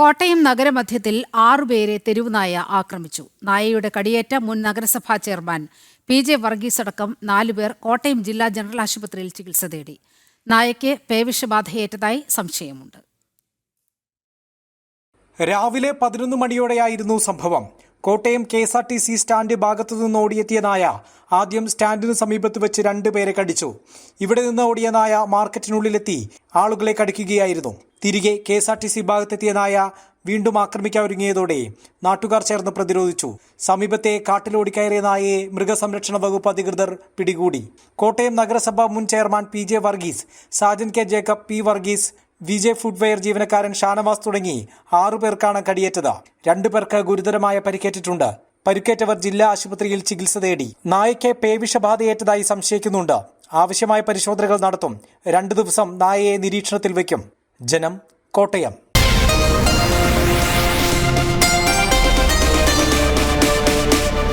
കോട്ടയം നഗരമധ്യത്തിൽ ആറുപേരെ തെരുവുനായ ആക്രമിച്ചു. നായയുടെ കടിയേറ്റ മുൻ നഗരസഭാ ചെയർമാൻ പി ജെ വർഗീസ് അടക്കം നാലുപേർ കോട്ടയം ജില്ലാ ജനറൽ ആശുപത്രിയിൽ ചികിത്സ തേടി. നായയ്ക്ക് പേവിഷബാധയേറ്റതായി സംശയമുണ്ട്. രാവിലെ പതിനൊന്ന് മണിയോടെയായിരുന്നു സംഭവം. Kottayam K S R T C stand ഭാഗത്തു നിന്ന് ഓടിയെത്തിയ നായ ആദ്യം സ്റ്റാൻഡിന് സമീപത്ത് വെച്ച് രണ്ടുപേരെ കടിച്ചു. ഇവിടെ നിന്ന് ഓടിയ നായ മാർക്കറ്റിനുള്ളിലെത്തി ആളുകളെ കടിക്കുകയായിരുന്നു. തിരികെ K S R T C ഭാഗത്തെത്തിയ നായ വീണ്ടും ആക്രമിക്കാൻ ഒരുങ്ങിയതോടെ നാട്ടുകാർ ചേർന്ന് പ്രതിരോധിച്ചു. സമീപത്തെ കാട്ടിലോടിക്കയറിയ നായയെ മൃഗസംരക്ഷണ വകുപ്പ് അധികൃതർ പിടികൂടി. കോട്ടയം നഗരസഭ മുൻ chairman P J Varghese Sajan K Jacob P Varghese V J footwear ജീവനക്കാരൻ ഷാനവാസ് തുടങ്ങി ആറുപേർക്കാണ് കടിയേറ്റത്. രണ്ടു പേർക്ക് ഗുരുതരമായ പരിക്കേറ്റിട്ടുണ്ട്. പരിക്കേറ്റവർ ജില്ലാ ആശുപത്രിയിൽ ചികിത്സ തേടി. നായയ്ക്ക് പേവിഷബാധയേറ്റതായി സംശയിക്കുന്നുണ്ട്. ആവശ്യമായ പരിശോധനകൾ നടത്തും. രണ്ടു ദിവസം നായയെ നിരീക്ഷണത്തിൽ വയ്ക്കും. ജനം കോട്ടയം.